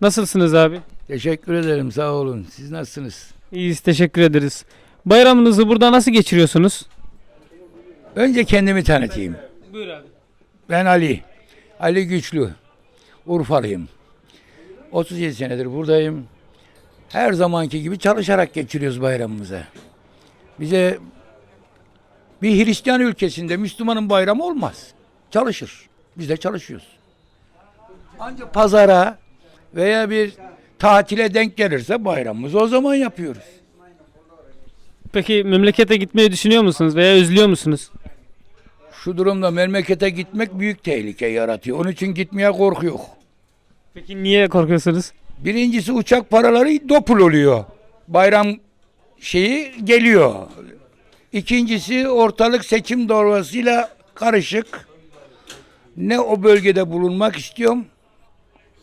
Nasılsınız abi? Teşekkür ederim sağ olun. Siz nasılsınız? İyiyiz teşekkür ederiz. Bayramınızı burada nasıl geçiriyorsunuz? Önce kendimi tanıtayım. Buyur abi. Ben Ali. Ali Güçlü. Urfalıyım. 37 senedir buradayım. Her zamanki gibi çalışarak geçiriyoruz bayramımızı. Bize bir Hristiyan ülkesinde Müslümanın bayramı olmaz. Çalışır. Biz de çalışıyoruz. Ancak pazara veya bir tatile denk gelirse bayramımızı o zaman yapıyoruz. Peki memlekete gitmeyi düşünüyor musunuz veya özlüyor musunuz? Şu durumda memlekete gitmek büyük tehlike yaratıyor. Onun için gitmeye korkuyor. Peki niye korkuyorsunuz? Birincisi uçak paraları dopul oluyor. Bayram şeyi geliyor. İkincisi ortalık seçim dolayısıyla karışık. Ne o bölgede bulunmak istiyorum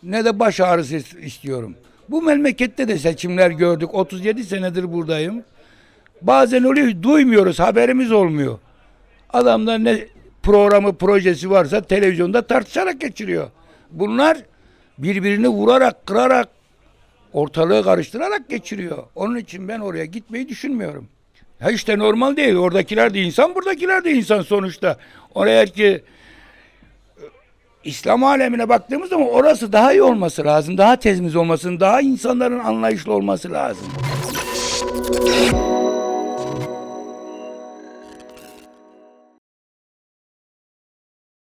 ne de baş ağrısı is- istiyorum. Bu memlekette de seçimler gördük. 37 senedir buradayım. Bazen oluyor duymuyoruz haberimiz olmuyor. Adamlar ne programı projesi varsa televizyonda tartışarak geçiriyor. Bunlar birbirini vurarak kırarak ortalığı karıştırarak geçiriyor. Onun için ben oraya gitmeyi düşünmüyorum. Ha işte normal değil. Oradakiler de insan, buradakiler de insan sonuçta. Oraya ki İslam alemine baktığımız zaman orası daha iyi olması lazım. Daha temiz olması, daha insanların anlayışlı olması lazım.